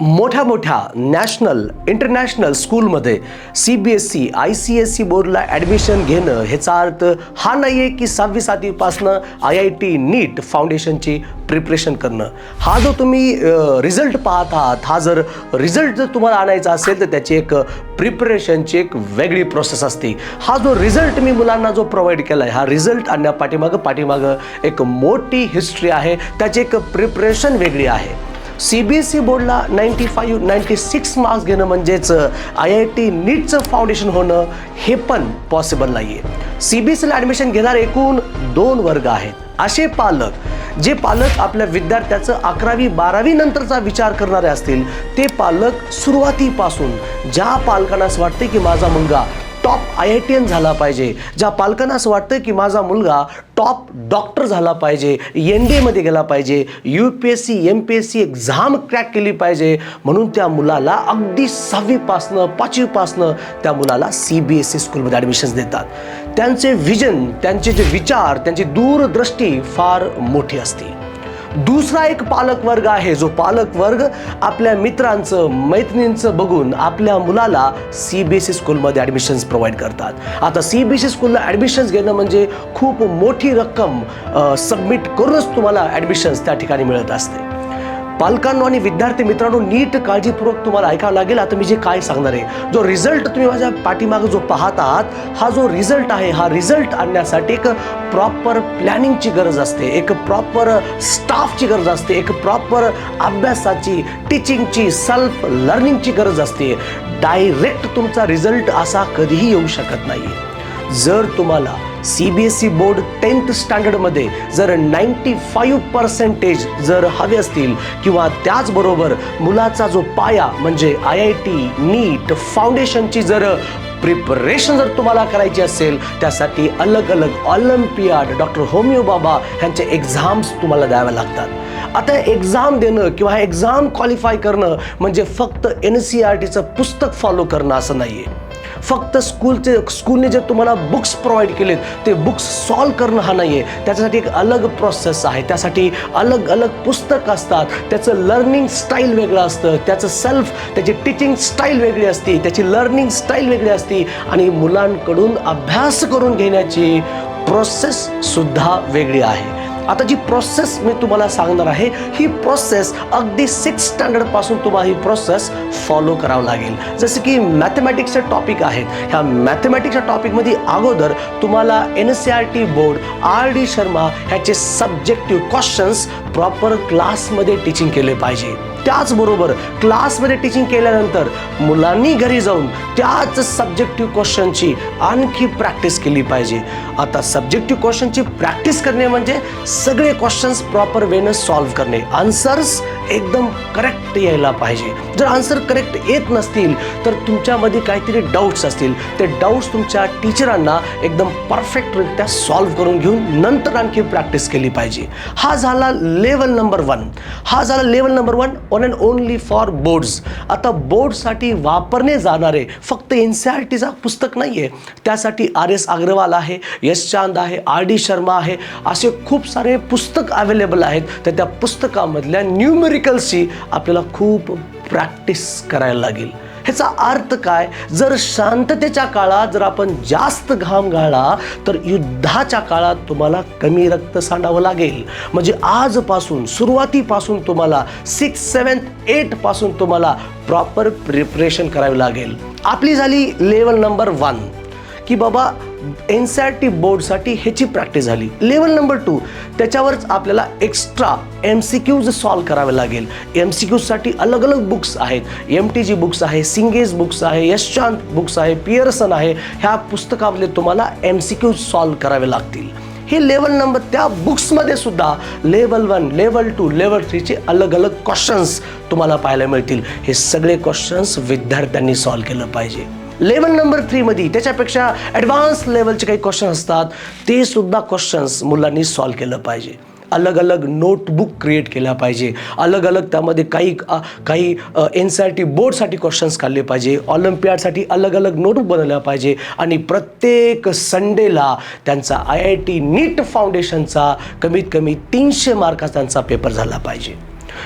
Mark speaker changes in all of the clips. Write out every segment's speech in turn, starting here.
Speaker 1: मोठ्या मोठ्या national international स्कूलमध्ये C B S C I C S C बोर्डला admission घेणं ह्याचा अर्थ हा नाही आहे की सहावी सातवीपासनं आय आय टी नीट फाउंडेशनची प्रिपरेशन करणं. हा जो तुम्ही रिझल्ट पाहत आहात हा जर रिझल्ट जर तुम्हाला आणायचा असेल तर त्याची एक प्रिपरेशनची एक वेगळी प्रोसेस असते. हा जो रिझल्ट मी मुलांना जो प्रोव्हाइड केला आहे हा रिझल्ट आणण्या पाठीमागं पाठीमागं एक मोठी हिस्ट्री आहे. त्याची एक प्रिपरेशन वेगळी आहे. C B S C बोर्डला ninety five ninety six marks घेणं म्हणजेच आय आय टी नीटचं फाउंडेशन होणं हे पण पॉसिबल नाही आहे सी बी एस सीला ॲडमिशन घेणारे एकूण दोन वर्ग आहेत. असे पालक जे पालक आपल्या विद्यार्थ्याचं अकरावी बारावी नंतरचा विचार करणारे असतील ते पालक सुरुवातीपासून ज्या पालकांना असं वाटते की माझा मुलगा top I I T N झाला पाहिजे. ज्या पालकांना असं वाटतं की माझा मुलगा टॉप डॉक्टर झाला पाहिजे एन डी एमध्ये गेला पाहिजे U P S C M P S C exam crack केली पाहिजे. म्हणून त्या मुलाला अगदी सहावीपासनं पाचवीपासनं त्या मुलाला सी बी एस सी स्कूलमध्ये ॲडमिशन्स देतात. त्यांचे विजन त्यांचे जे विचार त्यांची दूरदृष्टी फार मोठी असते. दुसरा एक पालक वर्ग आहे. जो पालक वर्ग आपल्या मित्रांचं मैत्रिणींचं बघून आपल्या मुलाला सी बी एस ई स्कूलमध्ये ॲडमिशन्स प्रोव्हाइड करतात. आता सी बी एस ई स्कूलला ॲडमिशन्स घेणं म्हणजे खूप मोठी रक्कम सबमिट करूनच तुम्हाला ॲडमिशन्स त्या ठिकाणी मिळत असते. पालकांनो आणि विद्यार्थी मित्रांनो नीट काळजीपूर्वक तुम्हाला ऐकावं लागेल. आता मी जे काय सांगणार आहे जो रिझल्ट तुम्ही माझ्या पाठीमागं जो पाहत आहात हा जो रिझल्ट आहे हा रिझल्ट आणण्यासाठी एक प्रॉपर प्लॅनिंगची गरज असते एक प्रॉपर स्टाफची गरज असते एक प्रॉपर अभ्यासाची टीचिंगची सेल्फ लर्निंगची गरज असते. डायरेक्ट तुमचा रिझल्ट असा कधीही येऊ शकत नाही जर तुम्हाला C B S E board tenth स्टँडर्डमध्ये जर नाईन्टी फाईव्ह पर्सेंटेज जर हवे असतील किंवा त्याचबरोबर मुलाचा जो पाया म्हणजे आय आय टी नीट फाउंडेशनची जर प्रिपरेशन जर तुम्हाला करायची असेल त्यासाठी अलग अलग ऑलिम्पियाड डॉक्टर होमिओ बाबा ह्यांचे एक्झाम्स तुम्हाला द्याव्या लागतात. आता एक्झाम देणं किंवा एक्झाम क्वालिफाय करणं म्हणजे फक्त एन सी आर टीचं पुस्तक फॉलो करणं असं नाही आहे फक्त स्कूलचे स्कूलने जे तुम्हाला बुक्स प्रोव्हाइड केलेत ते बुक्स सॉल्व करणं हा नाही आहे त्याच्यासाठी एक अलग प्रोसेस आहे. त्यासाठी अलग अलग पुस्तक असतात. त्याचं लर्निंग स्टाईल वेगळं असतं. त्याचं सेल्फ त्याची टीचिंग स्टाईल वेगळी असते. त्याची लर्निंग स्टाईल वेगळी असते. आणि मुलांकडून अभ्यास करून घेण्याची प्रोसेससुद्धा वेगळी आहे. आता जी प्रोसेस मी तुम्हाला सांगणार आहे ही प्रोसेस अगदी सिक्स स्टँडर्डपासून तुम्हाला ही प्रोसेस फॉलो करावं लागेल. जसं की मॅथमॅटिक्सचे टॉपिक आहेत. ह्या मॅथमॅटिक्सच्या टॉपिकमध्ये अगोदर तुम्हाला N C R T board R D Sharma ह्याचे सब्जेक्टिव्ह क्वेश्चन्स प्रॉपर क्लासमध्ये टीचिंग केले पाहिजे. त्याचबरोबर क्लासमध्ये टीचिंग केल्यानंतर मुलांनी घरी जाऊन त्याच सब्जेक्टिव्ह क्वेश्चनची आणखी प्रॅक्टिस केली पाहिजे. आता सब्जेक्टिव्ह क्वेश्चनची प्रॅक्टिस करणे म्हणजे सगळे क्वेश्चन्स प्रॉपर वेनं सॉल्व्ह करणे. आन्सर्स एकदम करेक्ट यायला पाहिजे. जर आन्सर करेक्ट येत नसतील तर तुमच्यामध्ये काहीतरी डाऊट्स असतील. ते डाऊट्स तुमच्या टीचरांना एकदम परफेक्टरित्या सॉल्व्ह करून घेऊन नंतर आणखी प्रॅक्टिस केली पाहिजे. हा झाला लेवल नंबर वन हा झाला level number one on and only for boards आता बोर्डसाठी वापरणे जाणारे फक्त एन सी आर टीचा पुस्तक नाही आहे त्यासाठी आर एस अग्रवाल आहे यश चांद आहे आर डी शर्मा आहे असे खूप सारे पुस्तक अवेलेबल आहेत. तर त्या पुस्तकामधल्या न्यूमेरिकल्सची आपल्याला खूप प्रॅक्टिस करायला लागेल. ह्याचा अर्थ काय? जर शांततेच्या काळात जर आपण जास्त घाम गाळला तर युद्धाच्या काळात तुम्हाला कमी रक्त सांडावं लागेल. म्हणजे आजपासून सुरुवातीपासून तुम्हाला सिक्स सेवन्थ एटपासून तुम्हाला प्रॉपर प्रिपरेशन करावी लागेल. आपली झाली लेवल नंबर वन की बाबा एन सी आर टी बोर्डसाठी ह्याची प्रॅक्टिस झाली. लेवल नंबर टू त्याच्यावरच आपल्याला extra M C Qs solve करावे लागेल. एम सी क्यूजसाठी अलग अलग बुक्स आहेत. एम टी जी बुक्स आहे सिंगेज बुक्स आहे यशचांत बुक्स आहे पियर्सन आहे. ह्या पुस्तकामध्ये तुम्हाला एम सी क्यूज सॉल्व करावे लागतील. हे लेवल नंबर त्या बुक्समध्ये सुद्धा level one level two level थ्रीचे अलग अलग क्वेश्चन्स तुम्हाला पाहायला मिळतील. हे सगळे क्वेश्चन्स विद्यार्थ्यांनी सॉल्व केलं पाहिजे. लेवल नंबर थ्रीमध्ये त्याच्यापेक्षा ॲडव्हान्स लेवलचे काही क्वेश्चन असतात ते सुद्धा क्वेश्चन्स मुलांनी सॉल्व केलं पाहिजे. अलग अलग नोटबुक क्रिएट केल्या पाहिजे. अलग अलग त्यामध्ये काही काही एन सी आर टी बोर्डसाठी क्वेश्चन्स काढले पाहिजे. ऑलिम्पियाडसाठी अलग अलग नोटबुक बनवल्या पाहिजे. आणि प्रत्येक संडेला त्यांचा आय आय टी नीट फाउंडेशनचा कमीत कमी तीनशे मार्काचा त्यांचा पेपर झाला पाहिजे.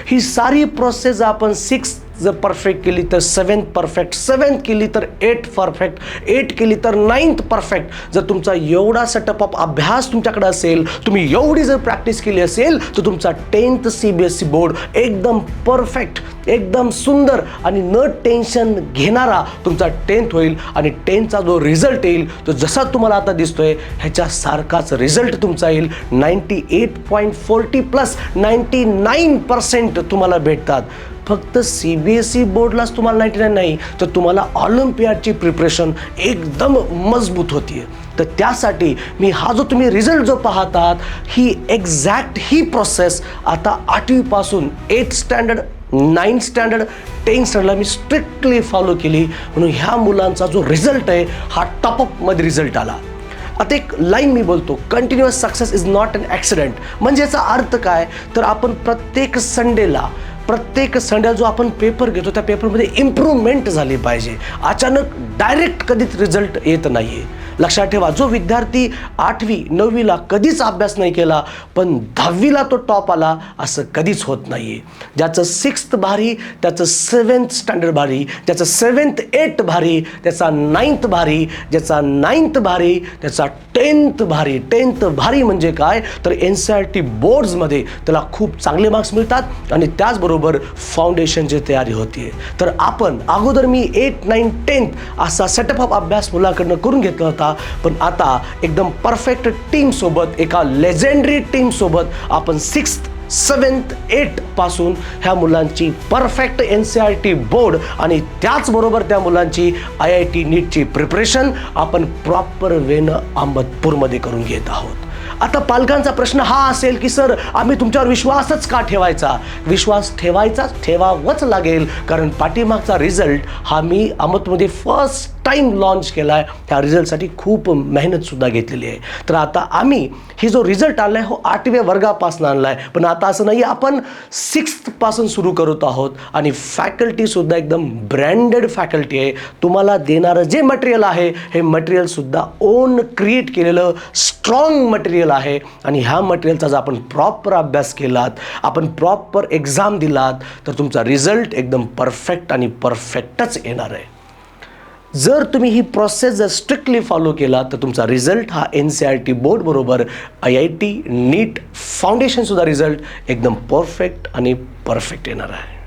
Speaker 1: ही सारी प्रोसेस आपण सिक्स जर परफेक्ट केली तर सेवन्थ परफेक्ट सेवन्थ केली तर एट परफेक्ट एट केली तर नाईन्थ परफेक्ट जर तुमचा एवढा सेटअप ऑफ अभ्यास तुमच्याकडे असेल तुम्ही एवढी जर प्रॅक्टिस केली असेल तर तुमचा tenth C B S C board एकदम परफेक्ट एकदम सुंदर आणि न टेन्शन घेणारा तुमचा टेन्थ होईल आणि टेन्थचा जो रिझल्ट येईल तो जसा तुम्हाला आता दिसतोय ह्याच्यासारखाच रिझल्ट तुमचा येईल. Ninety eight point forty plus ninety nine percent तुम्हाला भेटतात. फक्त सी बी एस ई बोर्डलाच तुम्हाला नाईन्टी नाईन नाही तर तुम्हाला ऑलिम्पियाडची प्रिपरेशन एकदम मजबूत होती तर त्यासाठी मी हा जो तुम्ही रिझल्ट जो पाहतात ही एक्झॅक्ट ही प्रोसेस आता आठवीपासून eight standard ninth standard tenth स्टँडर्डला मी स्ट्रिक्टली फॉलो केली. म्हणून ह्या मुलांचा जो रिझल्ट आहे हा टॉपअपमध्ये रिझल्ट आला. आता एक लाईन मी बोलतो continuous success is not an accident म्हणजे याचा अर्थ काय? तर आपण प्रत्येक संडेला प्रत्येक संड्या जो आपण पेपर घेतो त्या पेपरमध्ये इम्प्रूव्हमेंट झाली पाहिजे. अचानक डायरेक्ट कधीच रिझल्ट येत नाही आहे लक्षात ठेवा जो विद्यार्थी आठवी नववीला कधीच अभ्यास नाही केला पण दहावीला तो टॉप आला असं कधीच होत नाही आहे ज्याचं सिक्स्थ भारी त्याचं सेवन्थ स्टँडर्ड भारी ज्याचं सेवन्थ एट भारी त्याचा नाईन्थ भारी ज्याचा नाईन्थ भारी त्याचा टेन्थ भारी. टेन्थ भारी म्हणजे काय? तर एन सी आर टी बोर्ड्समध्ये त्याला खूप चांगले मार्क्स मिळतात आणि त्याचबरोबर फाउंडेशनची तयारी होते. तर आपण अगोदर मी एट नाईन टेन्थ असा सेटअप ऑफ अभ्यास मुलाकडनं करून घेतला होता. पण आता एकदम परफेक्ट टीमसोबत एका लेजेंडरी टीमसोबत आपण सिक्स्थ सेवन्थ एटपासून ह्या मुलांची perfect N C R T board आणि त्याचबरोबर त्या मुलांची आय आय टी नीटची प्रिपरेशन आपण प्रॉपर वेनं अहमदपूरमध्ये करून घेत आहोत. आता पालकांचा प्रश्न हा असेल की सर आम्ही तुमच्यावर विश्वासच का ठेवायचा? विश्वास ठेवायचाच ठेवावंच लागेल कारण पाठीमागचा रिझल्ट हा मी अहमदमध्ये फर्स्ट टाईम लॉन्च केला आहे त्या रिझल्टसाठी खूप मेहनतसुद्धा घेतलेली आहे. तर आता आम्ही ही जो रिझल्ट आणला आहे हो आठव्या वर्गापासून आणला आहे पण आता असं नाही आपण सिक्स्थपासून सुरू करत आहोत आणि फॅकल्टीसुद्धा एकदम ब्रँडेड फॅकल्टी आहे. तुम्हाला देणारं जे मटेरियल आहे हे मटेरियलसुद्धा ओन क्रिएट केलेलं स्ट्रॉंग मटेरियल आहे. आणि ह्या मटेरियलचा जर आपण प्रॉपर अभ्यास केलात आपण प्रॉपर एक्झाम दिलात तर तुमचा रिझल्ट एकदम परफेक्ट आणि परफेक्टच येणार आहे. जर तुम्ही ही प्रोसेस जर स्ट्रिक्टली फॉलो केला तर तुमचा रिझल्ट हा एन सी आर टी बोर्डबरोबर आय आय टी नीट फाउंडेशनसुद्धा रिझल्ट एकदम परफेक्ट आणि परफेक्ट येणार आहे.